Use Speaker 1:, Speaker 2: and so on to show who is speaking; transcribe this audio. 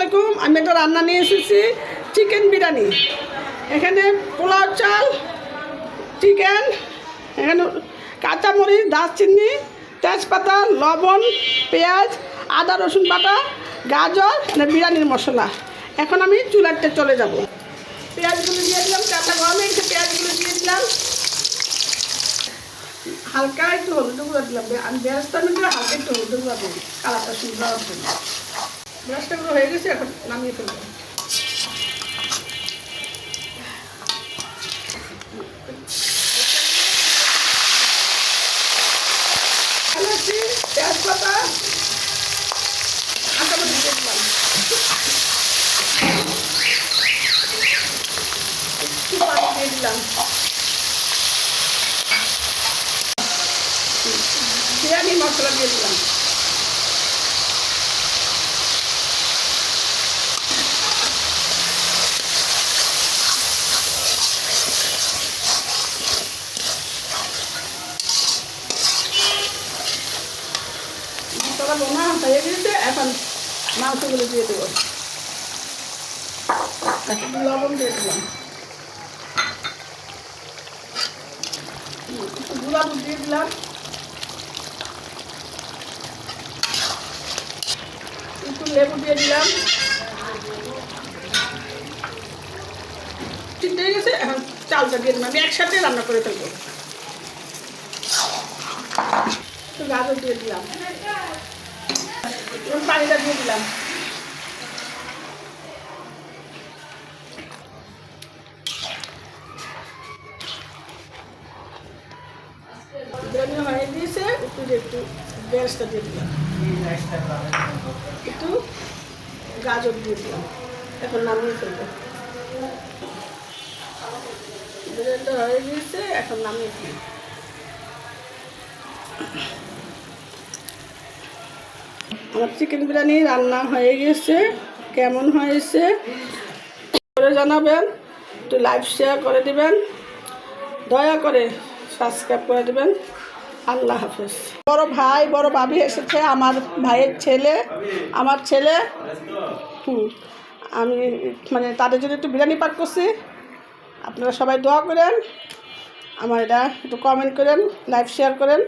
Speaker 1: আলাইকুম, আমি একটা রান্না নিয়ে এসেছি চিকেন বিরিয়ানি। এখানে পোলাও চাল চিকেন এখানে কাঁচামরিচ, দারচিনি, তেজপাতা, লবণ, পেঁয়াজ, আদা, রসুন বাটা, গাজর বিরিয়ানির মশলা। এখন আমি চুলাতে চলে যাব। পেঁয়াজগুলো দিয়ে দিলাম, কাঁচা গরম গেছে, পেঁয়াজগুলো দিয়ে দিলাম। হালকা একটু হলুদ গুঁড়ো দিলাম, আমি বেরেস্তা মিলে হালকা একটু হলুদ গুঁড়ো দিলাম কালারটা সুন্দর গুঁড়ো হয়ে গেছে এখন নামিয়ে ফেলব। তেজপাতা দিলাম। বিরিয়ানি মশলা দিয়ে দিলাম মশলা বোনা হয়ে গেছে এখন মাংসগুলো দিয়ে দেবো। লবণ দিয়ে দিলাম। গুঁড়া দুধ দিয়ে দিলাম। একটু লেবু দিয়ে দিলাম। ঠিক হয়ে গেছে এখন চালটা দিয়ে দিলাম। আমি একসাথে রান্না করে ফেলব। গাজর দিয়ে দিলাম। পানিটা দিয়ে দিলাম। দিয়েছে, একটু একটু গ্যাসটা দিয়ে দিলাম। একটু গাজর দিয়ে দিলাম। এখন নামিয়ে ফেলব। বিরিয়ানিটা হয়ে গিয়েছে, এখন নামিয়ে ফেলব। আমার চিকেন বিরিয়ানি রান্না হয়ে গেছে, কেমন হয়েছে? করে জানাবেন, একটু লাইভ শেয়ার করে দিবেন। দয়া করে সাবস্ক্রাইব করে দিবেন। আল্লাহ হাফেজ। বড় ভাই, বড় ভাবি এসেছে, আমার ভাইয়ের ছেলে। আমার ছেলে, হুম, আমি মানে তাদের জন্য একটু বিরিয়ানি পাক করছি। আপনারা সবাই দোয়া করেন। আমার এটা একটু কমেন্ট করেন লাইভ শেয়ার করেন।